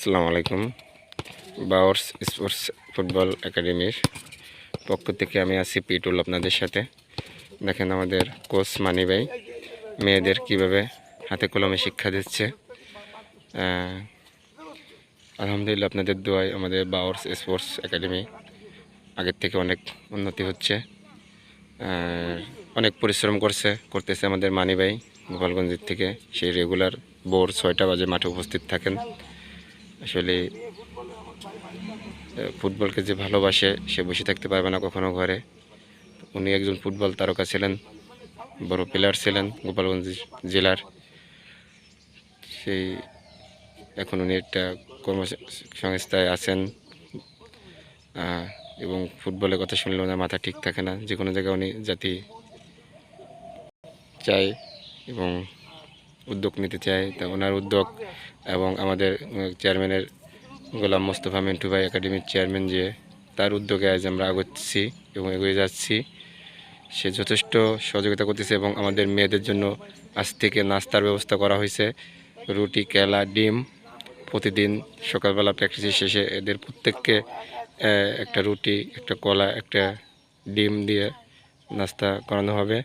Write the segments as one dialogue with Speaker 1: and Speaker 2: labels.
Speaker 1: আসসালামু আলাইকুম। বাওয়ার্স sports football একাডেমির পক্ষ থেকে আমি আছি পিটুল আপনাদের সাথে। দেখেন আমাদের কোচ মানি ভাই, মেয়েদের কীভাবে হাতে কলমে শিক্ষা দিচ্ছে। আলহামদুলিল্লাহ আপনাদের দোয়ায় আমাদের বাওয়ার্স স্পোর্টস একাডেমি আগের থেকে অনেক উন্নতি হচ্ছে। অনেক পরিশ্রম করছে, করতেছে আমাদের মানি ভাই গোপালগঞ্জের থেকে। সেই রেগুলার ভোর ছয়টা বাজে মাঠে উপস্থিত থাকেন। আসলে ফুটবলকে যে ভালোবাসে, সে বসে থাকতে পারবে না কখনো ঘরে। উনি একজন ফুটবল তারকা ছিলেন, বড় প্লেয়ার ছিলেন গোপালগঞ্জ জেলার। সেই, এখন উনি একটা কর্মসংস্থায় আছেন এবং ফুটবলের কথা শুনলে ওনার মাথা ঠিক থাকে না। যে কোনো জায়গায় উনি জাতি চায় এবং উদ্যোগ নিতে চাই। তা ওনার উদ্যোগ এবং আমাদের চেয়ারম্যানের গোলাম মোস্তফা মিন্টু ভাই একাডেমির চেয়ারম্যান যে, তার উদ্যোগে আজ আমরা আগাচ্ছি এবং এগিয়ে যাচ্ছি। সে যথেষ্ট সহযোগিতা করতেছে এবং আমাদের মেয়েদের জন্য আজ থেকে নাস্তার ব্যবস্থা করা হয়েছে। রুটি, কেলা, ডিম প্রতিদিন সকালবেলা প্র্যাকটিসের শেষে এদের প্রত্যেককে একটা রুটি, একটা কলা, একটা ডিম দিয়ে নাস্তা করানো হবে।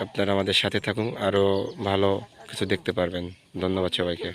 Speaker 1: আপনারা আমাদের সাথে থাকুন আরও ভালো কিছু দেখতে পারবেন। ধন্যবাদ সবাইকে।